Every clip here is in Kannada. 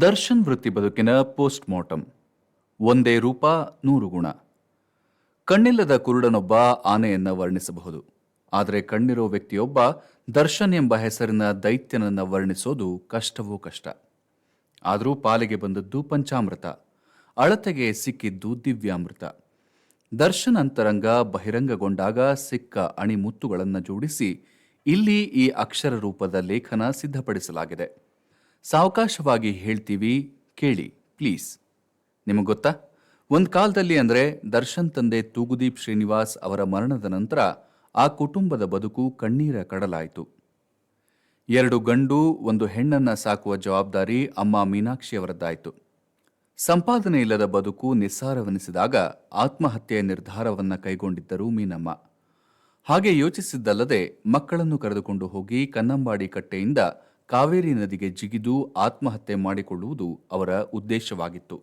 ದರ್ಶನ್ ವೃತ್ತಿ ಬದುಕಿನ ಪೋಸ್ಟ್ ಮಾರ್ಟಮ್ ಒಂದೇ ರೂಪ, ನೂರು ಗುಣ. ಕಣ್ಣಿಲ್ಲದ ಕುರುಡನೊಬ್ಬ ಆನೆಯನ್ನ ವರ್ಣಿಸಬಹುದು. ಆದರೆ ಕಣ್ಣಿರೋ ವ್ಯಕ್ತಿಯೊಬ್ಬ ದರ್ಶನ್ ಎಂಬ ಹೆಸರಿನ ದೈತ್ಯನನ್ನ ವರ್ಣಿಸೋದು ಕಷ್ಟವೋ ಕಷ್ಟ. ಆದರೂ ಪಾಲಿಗೆ ಬಂದದ್ದು ಪಂಚಾಮೃತ. ಅಳತೆಗೆ ಸಿಕ್ಕಿದ್ದು ದಿವ್ಯಾಮೃತ. ದರ್ಶನ್ ಅಂತರಂಗ ಬಹಿರಂಗಗೊಂಡಾಗ ಸಿಕ್ಕ ಅಣಿಮುತ್ತುಗಳನ್ನು ಜೋಡಿಸಿ ಇಲ್ಲಿ ಈ ಅಕ್ಷರ ರೂಪದ ಲೇಖನ ಸಿದ್ಧಪಡಿಸಲಾಗಿದೆ. ಸಾವಕಾಶವಾಗಿ ಹೇಳ್ತೀವಿ, ಕೇಳಿ, ಪ್ಲೀಸ್. ನಿಮಗೆ ಗೊತ್ತಾ? ಒಂದು ಕಾಲದಲ್ಲಿ ಅಂದರೆ ದರ್ಶನ್ ತಂದೆ ತೂಗುದೀಪ್ ಶ್ರೀನಿವಾಸ್ ಅವರ ಮರಣದ ನಂತರ ಆ ಕುಟುಂಬದ ಬದುಕು ಕಣ್ಣೀರ ಕಡಲಾಯಿತು. ಎರಡು ಗಂಡು, ಒಂದು ಹೆಣ್ಣನ್ನ ಸಾಕುವ ಜವಾಬ್ದಾರಿ ಅಮ್ಮ ಮೀನಾಕ್ಷಿಯವರದ್ದಾಯಿತು ಸಂಪಾದನೆ ಇಲ್ಲದ ಬದುಕು ನಿಸ್ಸಾರವೆನಿಸಿದಾಗ ಆತ್ಮಹತ್ಯೆಯ ನಿರ್ಧಾರವನ್ನ ಕೈಗೊಂಡಿದ್ದರು ಮೀನಮ್ಮ. ಹಾಗೆ ಯೋಚಿಸಿದ್ದಲ್ಲದೆ ಮಕ್ಕಳನ್ನು ಕರೆದುಕೊಂಡು ಹೋಗಿ ಕನ್ನಂಬಾಡಿ ಕಟ್ಟೆಯಿಂದ ಕಾವೇರಿ ನದಿಗೆ ಜಿಗಿದು ಆತ್ಮಹತ್ಯೆ ಮಾಡಿಕೊಳ್ಳುವುದು ಅವರ ಉದ್ದೇಶವಾಗಿತ್ತು.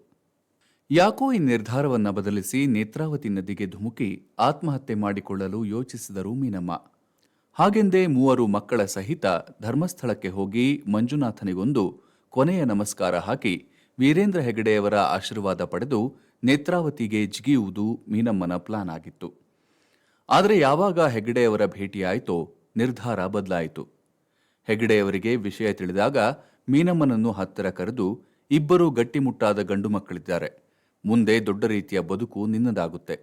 ಯಾಕೋ ಈ ನಿರ್ಧಾರವನ್ನು ಬದಲಿಸಿ ನೇತ್ರಾವತಿ ನದಿಗೆ ಧುಮುಕಿ ಆತ್ಮಹತ್ಯೆ ಮಾಡಿಕೊಳ್ಳಲು ಯೋಚಿಸಿದರು ಮೀನಮ್ಮ. ಹಾಗೆಂದೇ ಮೂವರು ಮಕ್ಕಳ ಸಹಿತ ಧರ್ಮಸ್ಥಳಕ್ಕೆ ಹೋಗಿ ಮಂಜುನಾಥನಿಗೊಂದು ಕೊನೆಯ ನಮಸ್ಕಾರ ಹಾಕಿ ವೀರೇಂದ್ರ ಹೆಗಡೆಯವರ ಆಶೀರ್ವಾದ ಪಡೆದು ನೇತ್ರಾವತಿಗೆ ಜಿಗಿಯುವುದು ಮೀನಮ್ಮನ ಪ್ಲಾನ್ ಆಗಿತ್ತು. ಆದರೆ ಯಾವಾಗ ಹೆಗಡೆಯವರ ಭೇಟಿಯಾಯಿತೋ ನಿರ್ಧಾರ ಬದಲಾಯಿತು. ಹೆಗಡೆಯವರಿಗೆ ವಿಷಯ ತಿಳಿದಾಗ ಮೀನಮ್ಮನನ್ನು ಹತ್ತಿರ ಕರೆದು, ಇಬ್ಬರು ಗಟ್ಟಿಮುಟ್ಟಾದ ಗಂಡು ಮಕ್ಕಳಿದ್ದಾರೆ. ಮುಂದೆ ದೊಡ್ಡ ರೀತಿಯ ಬದುಕು ನಿನ್ನದಾಗುತ್ತೆ.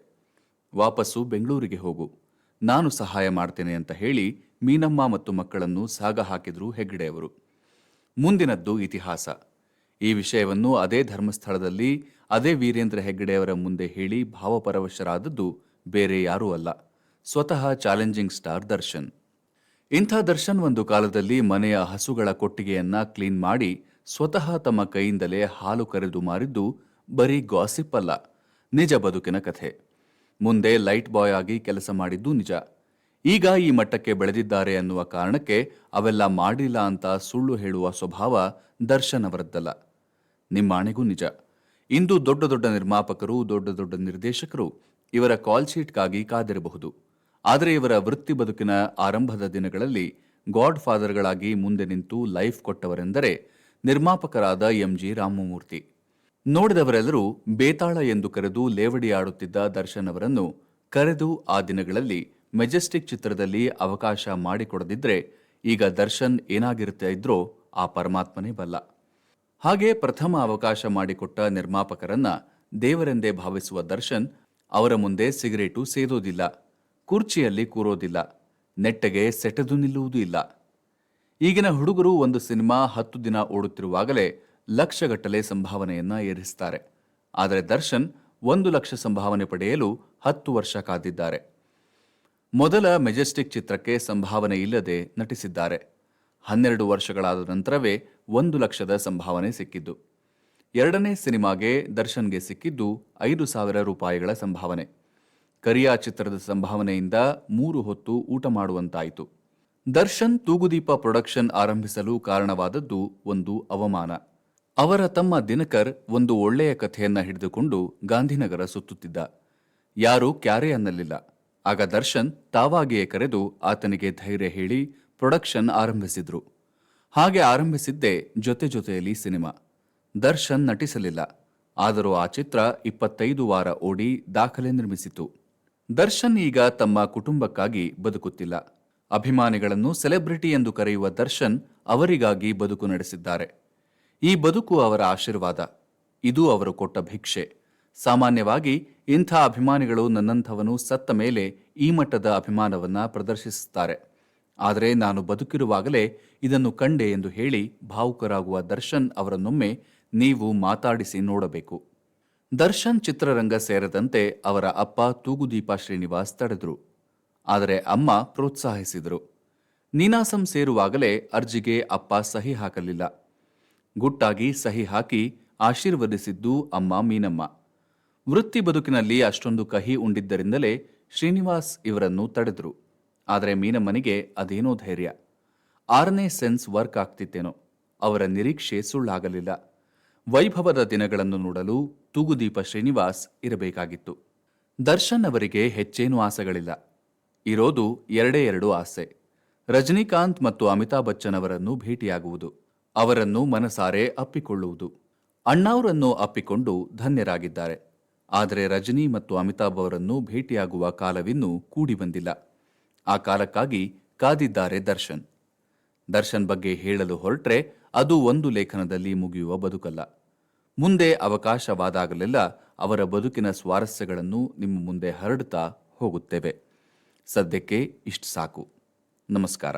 ವಾಪಸ್ಸು ಬೆಂಗಳೂರಿಗೆ ಹೋಗು. ನಾನು ಸಹಾಯ ಮಾಡ್ತೇನೆ ಅಂತ ಹೇಳಿ ಮೀನಮ್ಮ ಮತ್ತು ಮಕ್ಕಳನ್ನು ಸಾಗ ಹಾಕಿದ್ರು ಹೆಗ್ಗಡೆಯವರು. ಮುಂದಿನದ್ದು ಇತಿಹಾಸ. ಈ ವಿಷಯವನ್ನು ಅದೇ ಧರ್ಮಸ್ಥಳದಲ್ಲಿ ಅದೇ ವೀರೇಂದ್ರ ಹೆಗ್ಗಡೆಯವರ ಮುಂದೆ ಹೇಳಿ ಭಾವಪರವಶರಾದದ್ದು ಬೇರೆ ಯಾರೂ ಅಲ್ಲ. ಸ್ವತಃ ಚಾಲೆಂಜಿಂಗ್ ಸ್ಟಾರ್ ದರ್ಶನ್. ಇಂಥ ದರ್ಶನ್ ಒಂದು ಕಾಲದಲ್ಲಿ ಮನೆಯ ಹಸುಗಳ ಕೊಟ್ಟಿಗೆಯನ್ನ ಕ್ಲೀನ್ ಮಾಡಿ ಸ್ವತಃ ತಮ್ಮ ಕೈಯಿಂದಲೇ ಹಾಲು ಕರೆದು ಮಾರಿದ್ದು ಬರೀ ಗಾಸಿಪ್ ಅಲ್ಲ, ನಿಜ ಬದುಕಿನ ಕಥೆ. ಮುಂದೆ ಲೈಟ್ ಬಾಯ್ ಆಗಿ ಕೆಲಸ ಮಾಡಿದ್ದು ನಿಜ. ಈಗ ಈ ಮಟ್ಟಕ್ಕೆ ಬೆಳೆದಿದ್ದಾರೆ ಅನ್ನುವ ಕಾರಣಕ್ಕೆ ಅವೆಲ್ಲ ಮಾಡಿಲ್ಲ ಅಂತ ಸುಳ್ಳು ಹೇಳುವ ಸ್ವಭಾವ ದರ್ಶನ್ ಅವರದ್ದಲ್ಲ. ನಿಮ್ಮಾಣೆಗೂ ನಿಜ. ಇಂದು ದೊಡ್ಡ ದೊಡ್ಡ ನಿರ್ಮಾಪಕರು, ದೊಡ್ಡ ದೊಡ್ಡ ನಿರ್ದೇಶಕರು ಇವರ ಕಾಲ್ ಶೀಟ್ಗಾಗಿ ಕಾದಿರಬಹುದು. ಆದರೆ ಇವರ ವೃತ್ತಿ ಬದುಕಿನ ಆರಂಭದ ದಿನಗಳಲ್ಲಿ ಗಾಡ್ ಫಾದರ್ಗಳಾಗಿ ಮುಂದೆ ನಿಂತು ಲೈಫ್ ಕೊಟ್ಟವರೆಂದರೆ ನಿರ್ಮಾಪಕರಾದ ಎಂ ಜಿ ರಾಮಮೂರ್ತಿ. ನೋಡಿದವರೆಲ್ಲರೂ ಬೇತಾಳ ಎಂದು ಕರೆದು ಲೇವಡಿ ಆಡುತ್ತಿದ್ದ ದರ್ಶನ್ ಅವರನ್ನು ಕರೆದು ಆ ದಿನಗಳಲ್ಲಿ ಮೆಜೆಸ್ಟಿಕ್ ಚಿತ್ರದಲ್ಲಿ ಅವಕಾಶ ಮಾಡಿಕೊಡದಿದ್ರೆ ಈಗ ದರ್ಶನ್ ಏನಾಗಿರುತ್ತೆ ಇದ್ರೋ ಆ ಪರಮಾತ್ಮನೇ ಬಲ್ಲ. ಹಾಗೆ ಪ್ರಥಮ ಅವಕಾಶ ಮಾಡಿಕೊಟ್ಟ ನಿರ್ಮಾಪಕರನ್ನ ದೇವರೆಂದೇ ಭಾವಿಸುವ ದರ್ಶನ್ ಅವರ ಮುಂದೆ ಸಿಗರೇಟು ಸೇದೋದಿಲ್ಲ. ಕುರ್ಚಿಯಲ್ಲಿ ಕೂರೋದಿಲ್ಲ, ನೆಟ್ಟಗೆ ಸೆಟೆದು ನಿಲ್ಲುವುದೂ ಇಲ್ಲ. ಈಗಿನ ಹುಡುಗರು ಒಂದು ಸಿನಿಮಾ ಹತ್ತು ದಿನ ಓಡುತ್ತಿರುವಾಗಲೇ ಲಕ್ಷಗಟ್ಟಲೆ ಸಂಭಾವನೆಯನ್ನ ಏರಿಸ್ತಾರೆ. ಆದರೆ ದರ್ಶನ್ ಒಂದು ಲಕ್ಷ ಸಂಭಾವನೆ ಪಡೆಯಲು ಹತ್ತು ವರ್ಷ ಕಾದಿದ್ದಾರೆ. ಮೊದಲ ಮೆಜೆಸ್ಟಿಕ್ ಚಿತ್ರಕ್ಕೆ ಸಂಭಾವನೆ ಇಲ್ಲದೆ ನಟಿಸಿದ್ದಾರೆ. ಹನ್ನೆರಡು ವರ್ಷಗಳಾದ ನಂತರವೇ ಒಂದು ಲಕ್ಷದ ಸಂಭಾವನೆ ಸಿಕ್ಕಿದ್ದು. ಎರಡನೇ ಸಿನಿಮಾಗೆ ದರ್ಶನ್ಗೆ ಸಿಕ್ಕಿದ್ದು ಐದು ಸಾವಿರ ರೂಪಾಯಿಗಳ ಸಂಭಾವನೆ. ಕರಿಯಾ ಚಿತ್ರದ ಸಂಭಾವನೆಯಿಂದ ಮೂರು ಹೊತ್ತು ಊಟ ಮಾಡುವಂತಾಯಿತು. ದರ್ಶನ್ ತೂಗುದೀಪ ಪ್ರೊಡಕ್ಷನ್ ಆರಂಭಿಸಲು ಕಾರಣವಾದದ್ದು ಒಂದು ಅವಮಾನ. ಅವರ ತಮ್ಮ ದಿನಕರ್ ಒಂದು ಒಳ್ಳೆಯ ಕಥೆಯನ್ನ ಹಿಡಿದುಕೊಂಡು ಗಾಂಧಿನಗರ ಸುತ್ತುತ್ತಿದ್ದ. ಯಾರೂ ಕ್ಯಾರೆ ಅನ್ನಲಿಲ್ಲ. ಆಗ ದರ್ಶನ್ ತಾವಾಗಿಯೇ ಕರೆದು ಆತನಿಗೆ ಧೈರ್ಯ ಹೇಳಿ ಪ್ರೊಡಕ್ಷನ್ ಆರಂಭಿಸಿದ್ರು. ಹಾಗೆ ಆರಂಭಿಸಿದ್ದೇ ಜೊತೆ ಜೊತೆಯಲ್ಲಿ ಸಿನಿಮಾ. ದರ್ಶನ್ ನಟಿಸಲಿಲ್ಲ. ಆದರೂ ಆ ಚಿತ್ರ ಇಪ್ಪತ್ತೈದು ವಾರ ಓಡಿ ದಾಖಲೆ ನಿರ್ಮಿಸಿತು. ದರ್ಶನ್ ಈಗ ತಮ್ಮ ಕುಟುಂಬಕ್ಕಾಗಿ ಬದುಕುತ್ತಿಲ್ಲ. ಅಭಿಮಾನಿಗಳನ್ನು ಸೆಲೆಬ್ರಿಟಿ ಎಂದು ಕರೆಯುವ ದರ್ಶನ್ ಅವರಿಗಾಗಿ ಬದುಕು ನಡೆಸಿದ್ದಾರೆ. ಈ ಬದುಕು ಅವರ ಆಶೀರ್ವಾದ. ಇದು ಅವರು ಕೊಟ್ಟ ಭಿಕ್ಷೆ. ಸಾಮಾನ್ಯವಾಗಿ ಇಂಥ ಅಭಿಮಾನಿಗಳು ನನ್ನಂಥವನು ಸತ್ತ ಮೇಲೆ ಈ ಮಟ್ಟದ ಅಭಿಮಾನವನ್ನ ಪ್ರದರ್ಶಿಸುತ್ತಾರೆ. ಆದರೆ ನಾನು ಬದುಕಿರುವಾಗಲೇ ಇದನ್ನು ಕಂಡೆ ಎಂದು ಹೇಳಿ ಭಾವುಕರಾಗುವ ದರ್ಶನ್ ಅವರನ್ನೊಮ್ಮೆ ನೀವು ಮಾತಾಡಿಸಿ ನೋಡಬೇಕು. ದರ್ಶನ್ ಚಿತ್ರರಂಗ ಸೇರದಂತೆ ಅವರ ಅಪ್ಪ ತೂಗುದೀಪ ಶ್ರೀನಿವಾಸ್ ತಡೆದರು. ಆದರೆ ಅಮ್ಮ ಪ್ರೋತ್ಸಾಹಿಸಿದರು. ನೀನಾಸಂ ಸೇರುವಾಗಲೇ ಅರ್ಜಿಗೆ ಅಪ್ಪ ಸಹಿ ಹಾಕಲಿಲ್ಲ. ಗುಟ್ಟಾಗಿ ಸಹಿ ಹಾಕಿ ಆಶೀರ್ವದಿಸಿದ್ದು ಅಮ್ಮ ಮೀನಮ್ಮ. ವೃತ್ತಿ ಬದುಕಿನಲ್ಲಿ ಅಷ್ಟೊಂದು ಕಹಿ ಉಂಡಿದ್ದರಿಂದಲೇ ಶ್ರೀನಿವಾಸ್ ಇವರನ್ನು ತಡೆದರು. ಆದರೆ ಮೀನಮ್ಮನಿಗೆ ಅದೇನೋ ಧೈರ್ಯ. ಆರನೇ ಸೆನ್ಸ್ ವರ್ಕ್ ಆಗ್ತಿತ್ತೇನೋ. ಅವರ ನಿರೀಕ್ಷೆ ಸುಳ್ಳಾಗಲಿಲ್ಲ. ವೈಭವದ ದಿನಗಳನ್ನು ನೋಡಲು ತೂಗುದೀಪ ಶ್ರೀನಿವಾಸ್ ಇರಬೇಕಾಗಿತ್ತು. ದರ್ಶನ್ ಅವರಿಗೆ ಹೆಚ್ಚೇನು ಆಸೆಗಳಿಲ್ಲ. ಇರೋದು ಎರಡೇ ಎರಡು ಆಸೆ. ರಜನಿಕಾಂತ್ ಮತ್ತು ಅಮಿತಾಬ್ ಬಚ್ಚನ್ ಅವರನ್ನು ಭೇಟಿಯಾಗುವುದು. ಅವರನ್ನು ಮನಸಾರೆ ಅಪ್ಪಿಕೊಳ್ಳುವುದು. ಅಣ್ಣಾವರನ್ನು ಅಪ್ಪಿಕೊಂಡು ಧನ್ಯರಾಗಿದ್ದಾರೆ. ಆದರೆ ರಜನಿ ಮತ್ತು ಅಮಿತಾಬ್ ಅವರನ್ನು ಭೇಟಿಯಾಗುವ ಕಾಲವಿನ್ನೂ ಕೂಡಿ ಬಂದಿಲ್ಲ ಆ ಕಾಲಕ್ಕಾಗಿ ಕಾದಿದ್ದಾರೆ ದರ್ಶನ್. ದರ್ಶನ್ ಬಗ್ಗೆ ಹೇಳಲು ಹೊರಟ್ರೆ ಅದು ಒಂದು ಲೇಖನದಲ್ಲಿ ಮುಗಿಯುವ ಬದುಕಲ್ಲ. ಮುಂದೆ ಅವಕಾಶವಾದಾಗಲೆಲ್ಲ ಅವರ ಬದುಕಿನ ಸ್ವಾರಸ್ಯಗಳನ್ನು ನಿಮ್ಮ ಮುಂದೆ ಹರಡುತ್ತಾ ಹೋಗುತ್ತೇವೆ. ಸದ್ಯಕ್ಕೆ ಇಷ್ಟು ಸಾಕು. ನಮಸ್ಕಾರ.